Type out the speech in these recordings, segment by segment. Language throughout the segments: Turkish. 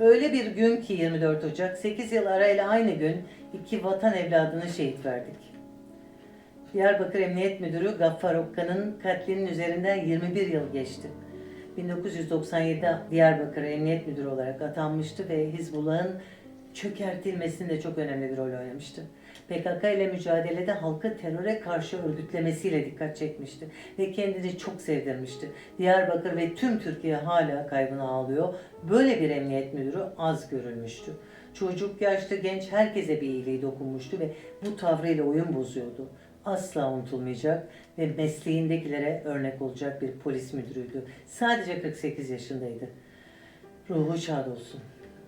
Öyle bir gün ki 24 Ocak, 8 yıl arayla aynı gün iki vatan evladını şehit verdik. Diyarbakır Emniyet Müdürü Gaffar Okka'nın katlinin üzerinden 21 yıl geçti. 1997'de Diyarbakır Emniyet Müdürü olarak atanmıştı ve Hizbullah'ın çökertilmesinde çok önemli bir rol oynamıştı. PKK ile mücadelede halkı teröre karşı örgütlemesiyle dikkat çekmişti ve kendini çok sevdirmişti. Diyarbakır ve tüm Türkiye hala kaybını ağlıyor. Böyle bir emniyet müdürü az görülmüştü. Çocuk, yaşlı, genç herkese bir iyiliği dokunmuştu ve bu tavrıyla oyun bozuyordu. Asla unutulmayacak ve mesleğindekilere örnek olacak bir polis müdürüydü. Sadece 48 yaşındaydı. Ruhu şad olsun.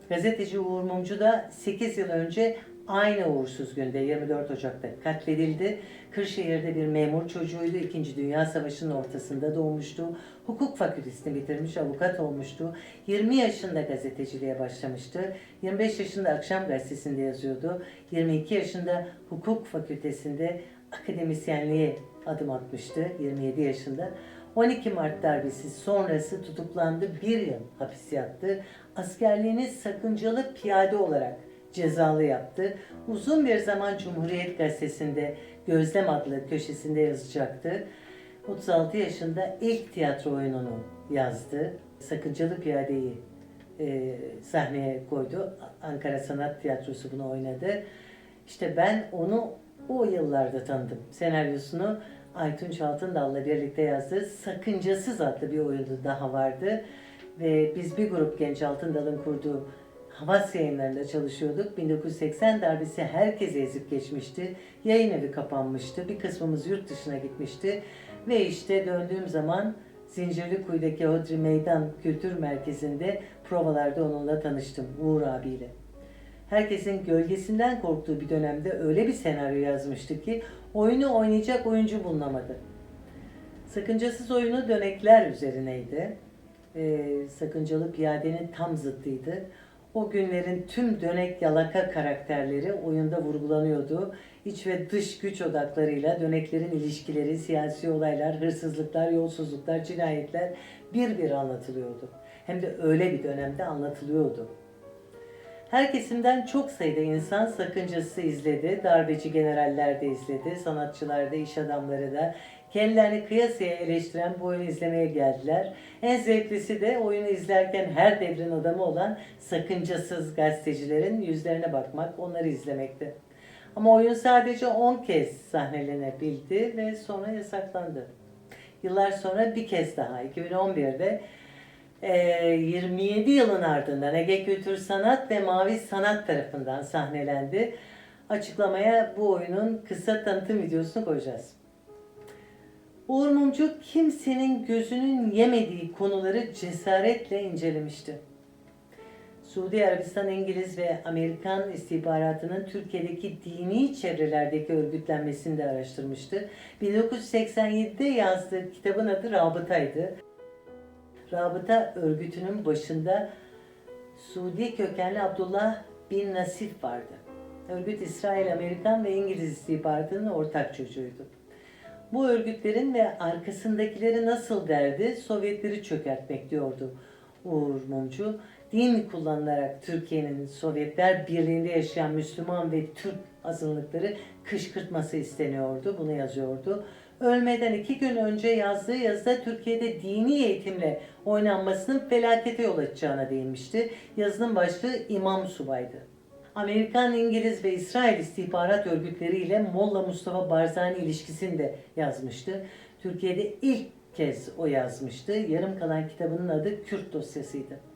Gazeteci Uğur Mumcu da 8 yıl önce aynı uğursuz günde 24 Ocak'ta katledildi. Kırşehir'de bir memur çocuğuydu. İkinci Dünya Savaşı'nın ortasında doğmuştu. Hukuk fakültesini bitirmiş, avukat olmuştu. 20 yaşında gazeteciliğe başlamıştı. 25 yaşında Akşam Gazetesi'nde yazıyordu. 22 yaşında hukuk fakültesinde akademisyenliğe adım atmıştı 27 yaşında. 12 Mart darbesi sonrası tutuklandı, bir yıl hapis yattı. Askerliğini sakıncalı piyade olarak cezalı yaptı. Uzun bir zaman Cumhuriyet Gazetesi'nde Gözlem adlı köşesinde yazacaktı. 36 yaşında ilk tiyatro oyununu yazdı. Sakıncalı Piyade'yi e, sahneye koydu. Ankara Sanat Tiyatrosu bunu oynadı. İşte ben onu o yıllarda tanıdım. Senaryosunu Aytunç Altındal'la birlikte yazdığı Sakıncasız adlı bir oyunu daha vardı. Ve biz bir grup genç Altındal'ın kurduğu Havas yayınlarında çalışıyorduk. 1980 darbesi herkese ezip geçmişti. Yayın evi kapanmıştı. Bir kısmımız yurt dışına gitmişti. Ve işte döndüğüm zaman Zincirlikuyu'daki Hodri Meydan Kültür Merkezi'nde provalarda onunla tanıştım. Uğur abiyle. Herkesin gölgesinden korktuğu bir dönemde öyle bir senaryo yazmıştı ki oyunu oynayacak oyuncu bulunamadı. Sakıncasız oyunu dönekler üzerineydi. Ee, sakıncalı piyadenin tam zıttıydı. O günlerin tüm dönek yalaka karakterleri oyunda vurgulanıyordu. İç ve dış güç odaklarıyla döneklerin ilişkileri, siyasi olaylar, hırsızlıklar, yolsuzluklar, cinayetler bir bir anlatılıyordu. Hem de öyle bir dönemde anlatılıyordu. Her kesimden çok sayıda insan sakıncası izledi. Darbeci generaller de izledi. Sanatçılar da, iş adamları da. Kendilerini kıyasıya eleştiren bu oyunu izlemeye geldiler. En zevklisi de oyunu izlerken her devrin adamı olan sakıncasız gazetecilerin yüzlerine bakmak, onları izlemekti. Ama oyun sadece 10 kez sahnelenebildi ve sonra yasaklandı. Yıllar sonra bir kez daha 2011'de ee, 27 yılın ardından Ege Kültür Sanat ve Mavi Sanat tarafından sahnelendi. Açıklamaya bu oyunun kısa tanıtım videosunu koyacağız. Uğur Mumcu kimsenin gözünün yemediği konuları cesaretle incelemişti. Suudi Arabistan, İngiliz ve Amerikan istihbaratının Türkiye'deki dini çevrelerdeki örgütlenmesini de araştırmıştı. 1987'de yazdığı kitabın adı Rabıta'ydı. Rabıta örgütünün başında Suudi kökenli Abdullah bin Nasif vardı. Örgüt İsrail, Amerikan ve İngiliz istihbaratının ortak çocuğuydu. Bu örgütlerin ve arkasındakileri nasıl derdi Sovyetleri çökertmek diyordu Uğur Mumcu. Din kullanılarak Türkiye'nin Sovyetler Birliği'nde yaşayan Müslüman ve Türk azınlıkları kışkırtması isteniyordu. Bunu yazıyordu. Ölmeden iki gün önce yazdığı yazıda Türkiye'de dini eğitimle oynanmasının felakete yol açacağına değinmişti. Yazının başlığı İmam Subay'dı. Amerikan, İngiliz ve İsrail istihbarat örgütleriyle Molla Mustafa Barzani ilişkisini de yazmıştı. Türkiye'de ilk kez o yazmıştı. Yarım kalan kitabının adı Kürt dosyasıydı.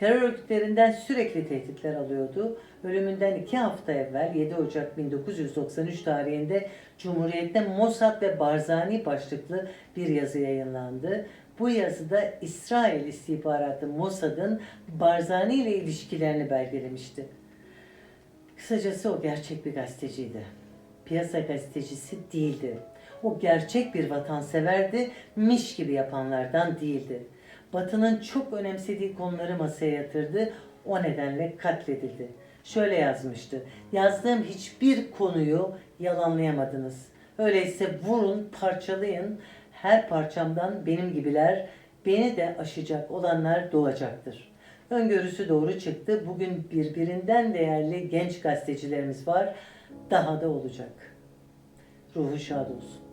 Terör örgütlerinden sürekli tehditler alıyordu. Ölümünden iki hafta evvel 7 Ocak 1993 tarihinde Cumhuriyet'te Mossad ve Barzani başlıklı bir yazı yayınlandı. Bu yazıda İsrail istihbaratı Mossad'ın Barzani ile ilişkilerini belgelemişti. Kısacası o gerçek bir gazeteciydi. Piyasa gazetecisi değildi. O gerçek bir vatanseverdi, miş gibi yapanlardan değildi. Batı'nın çok önemsediği konuları masaya yatırdı, o nedenle katledildi. Şöyle yazmıştı, yazdığım hiçbir konuyu yalanlayamadınız. Öyleyse vurun, parçalayın, her parçamdan benim gibiler, beni de aşacak olanlar doğacaktır. Öngörüsü doğru çıktı. Bugün birbirinden değerli genç gazetecilerimiz var. Daha da olacak. Ruhu şad olsun.